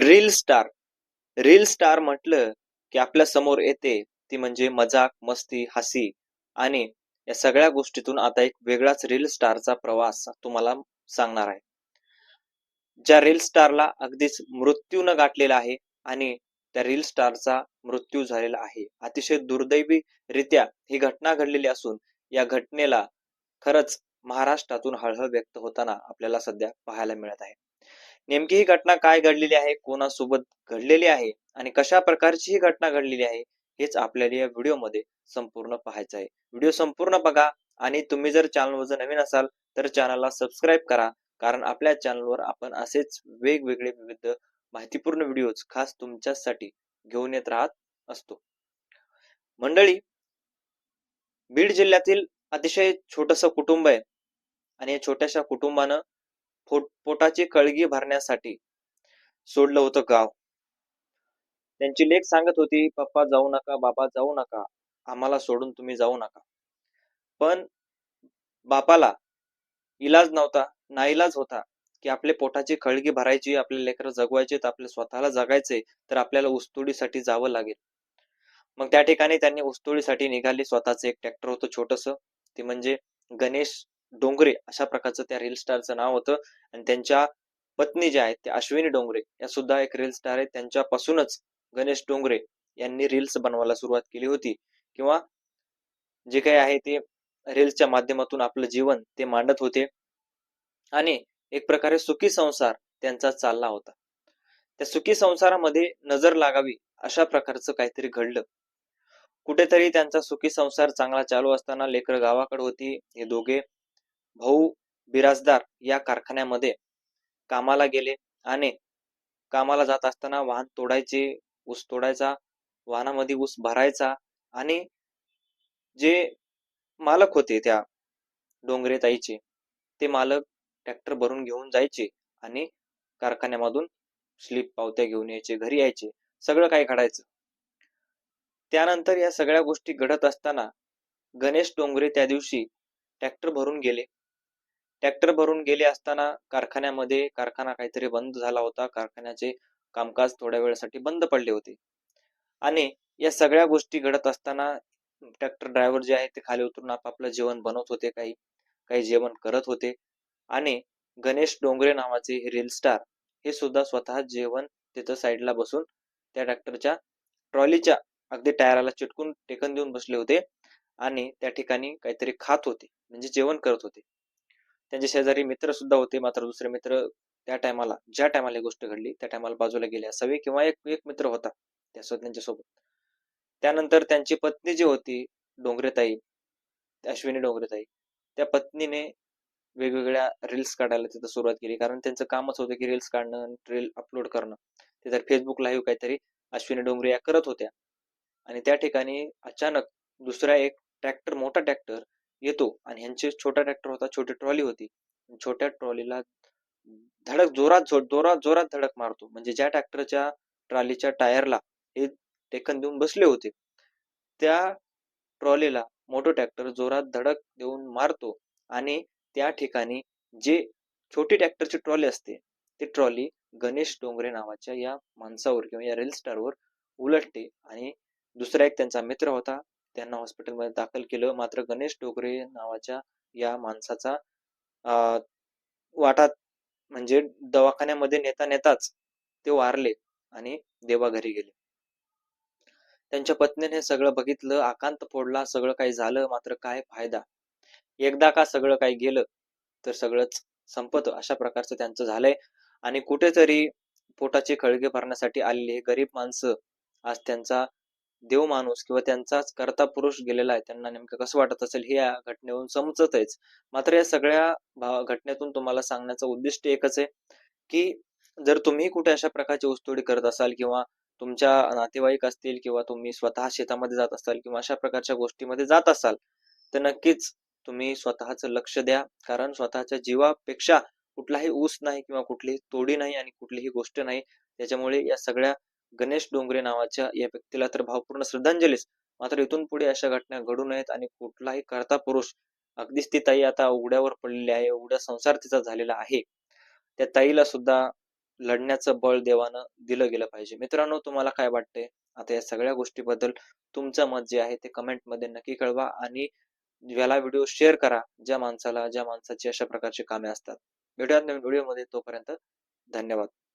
Reel star reel star म्हटलं की आपल्यासमोर येते ती म्हणजे मजाक मस्ती हसी. आणि या सगळ्या गोष्टीतून आता एक वेगळाच रील स्टारचा प्रवास तुम्हाला सांगणार आहे. ज्या रील स्टारला अगदीच मृत्यूनं गाठलेला आहे आणि त्या रील स्टारचा मृत्यू झालेला आहे. अतिशय दुर्दैवी रित्या ही घटना घडलेली असून या घटनेला खरंच महाराष्ट्रातून हळहळ व्यक्त होताना आपल्याला सध्या पाहायला मिळत आहे. नेमकी ही घटना काय घडलेली आहे? कोणासोबत घडलेली आहे? आणि कशा प्रकारची ही घटना घडलेली आहे? हेच आपल्याला या व्हिडिओमध्ये संपूर्ण पाहायचं आहे. व्हिडिओ संपूर्ण बघा आणि तुम्ही जर चॅनलवर नवीन असाल तर चॅनलला सबस्क्राईब करा. कारण आपल्या चॅनलवर आपण असेच वेगवेगळे विविध माहितीपूर्ण व्हिडिओज खास तुमच्यासाठी घेऊन येत राहत असतो. मंडळी बीड जिल्ह्यातील अतिशय छोटस कुटुंब आहे. आणि या छोट्याशा कुटुंबानं पोटाची कळगी भरण्यासाठी सोडलं होतं गाव. त्यांची लेख सांगत होती पप्पा जाऊ नका बाबा जाऊ नका आम्हाला सोडून तुम्ही जाऊ नका. पण बापाला इलाज नव्हता नाईलाज होता की आपले पोटाची कळगी भरायची आपले लेकरं जगवायचे तर आपले स्वतःला जगायचे तर आपल्याला उस्तोडीसाठी जावं लागेल. मग त्या ठिकाणी त्यांनी उस्तोडीसाठी निघाली स्वतःच एक ट्रॅक्टर होतं छोटस ते म्हणजे गणेश डोंगरे अशा प्रकारचं त्या रील स्टारचं नाव होतं. आणि त्यांच्या पत्नी ज्या आहेत त्या अश्विनी डोंगरे या सुद्धा एक रील स्टार आहेत. त्यांच्यापासूनच गणेश डोंगरे यांनी रील्स बनवायला सुरुवात केली होती. किंवा जे काही आहे ते रील्सच्या माध्यमातून आपलं जीवन ते मांडत होते. आणि एक प्रकारे सुखी संसार त्यांचा चालला होता. त्या सुखी संसारामध्ये नजर लागावी अशा प्रकारचं काहीतरी घडलं. कुठेतरी त्यांचा सुखी संसार चांगला चालू असताना लेकर गावाकडे होती. हे दोघे भाऊ बिराजदार या कारखान्यामध्ये कामाला गेले आणि कामाला जात असताना वाहन तोडायचे ऊस तोडायचा वाहनामध्ये ऊस भरायचा आणि जे मालक होते त्या डोंगरे ताईचे ते मालक ट्रॅक्टर भरून घेऊन जायचे आणि कारखान्यामधून स्लीप पावत्या घेऊन यायचे घरी यायचे सगळं काही घडायचं त्यानंतर या सगळ्या गोष्टी घडत असताना गणेश डोंगरे त्या दिवशी ट्रॅक्टर भरून गेले. ट्रॅक्टर भरून गेले असताना कारखान्यामध्ये कारखाना काहीतरी बंद झाला होता. कारखान्याचे कामकाज थोड्या वेळासाठी बंद पडले होते. आणि या सगळ्या गोष्टी घडत असताना ट्रॅक्टर ड्रायव्हर जे आहेत ते खाली उतरून आपापलं जेवण बनवत होते. काही काही जेवण करत होते. आणि गणेश डोंगरे नावाचे हे रील स्टार हे सुद्धा स्वतः जेवण तिथं साईडला बसून त्या ट्रॅक्टरच्या ट्रॉलीच्या अगदी टायराला चिटकून टेकन देऊन बसले होते. आणि त्या ठिकाणी काहीतरी खात होते. म्हणजे जेवण करत होते. त्यांचे शेजारी मित्र सुद्धा होते मात्र दुसरे मित्र त्या टायमाला ज्या टायमाला गोष्ट घडली त्या टायमाला बाजूला गेले असावे किंवा एक एक मित्र होता त्या त्यांच्यासोबत त्यानंतर त्यांची पत्नी जी होती डोंगरेताई अश्विनी डोंगरेताई त्या पत्नीने वेगवेगळ्या रील्स काढायला तिथं सुरुवात केली. कारण त्यांचं कामच होतं की रील्स काढणं रील अपलोड करणं. ते तर फेसबुक लाईव्ह काहीतरी अश्विनी डोंगरे या करत होत्या. आणि त्या ठिकाणी अचानक दुसरा एक ट्रॅक्टर मोठा ट्रॅक्टर येतो. आणि ह्यांचे छोटा ट्रॅक्टर होता छोटी ट्रॉली होती. छोट्या ट्रॉलीला धडक जोरात जो- जोरात जोरात धडक मारतो. म्हणजे ज्या ट्रॅक्टरच्या ट्रॉलीच्या टायरला हे टेकन देऊन बसले होते त्या ट्रॉलीला मोठं ट्रॅक्टर जोरात धडक देऊन मारतो. आणि त्या ठिकाणी जे छोटी ट्रॅक्टरची ट्रॉली असते ती ट्रॉली गणेश डोंगरे नावाच्या या माणसावर किंवा या रेल स्टारवर उलटते. आणि दुसरा एक त्यांचा मित्र होता त्यांना हॉस्पिटलमध्ये दाखल केलं. मात्र गणेश डोगरे नावाच्या या माणसाचा वाटात म्हणजे दवाखान्यामध्ये नेता नेताच ते वारले आणि देवा घरी गेले. त्यांच्या पत्नीने हे सगळं बघितलं आकांत फोडला सगळं काही झालं मात्र काय फायदा? एकदा का सगळं काही गेलं तर सगळंच संपत अशा प्रकारचं त्यांचं झालंय. आणि कुठेतरी पोटाचे खळगे भरण्यासाठी आलेले गरीब माणसं आज त्यांचा देव माणूस किंवा त्यांचाच करता पुरुष गेलेला आहे त्यांना नेमकं कसं वाटत असेल हे या घटनेवरून समजतच मात्र या सगळ्या घटनेतून तुम्हाला सांगण्याचं उद्दिष्ट एकच आहे की जर तुम्ही कुठे अशा प्रकारची ऊसतोडी करत असाल किंवा तुमच्या नातेवाईक असतील किंवा तुम्ही स्वतः शेतामध्ये जात असाल किंवा अशा प्रकारच्या गोष्टीमध्ये जात असाल तर नक्कीच तुम्ही स्वतःचं लक्ष द्या. कारण स्वतःच्या जीवापेक्षा कुठलाही ऊस नाही किंवा कुठलीही तोडी नाही आणि कुठलीही गोष्ट नाही त्याच्यामुळे या सगळ्या गणेश डोंगरे नावाच्या या व्यक्तीला तर भावपूर्ण श्रद्धांजलीच. मात्र इथून पुढे अशा घटना घडू नयेत आणि कुठलाही करता पुरुष अगदीच ती ताई आता उघड्यावर पडलेली आहे उघड्या संसार तिचा झालेला आहे. त्या ताईला सुद्धा लढण्याचं बळ देवानं दिलं गेलं पाहिजे. मित्रांनो तुम्हाला काय वाटतंय? आता या सगळ्या गोष्टीबद्दल तुमचं मत जे आहे ते कमेंटमध्ये नक्की कळवा आणि याला व्हिडिओ शेअर करा. ज्या माणसाला ज्या माणसाची अशा प्रकारची कामे असतात. भेटूयात नवीन व्हिडिओमध्ये. तोपर्यंत धन्यवाद.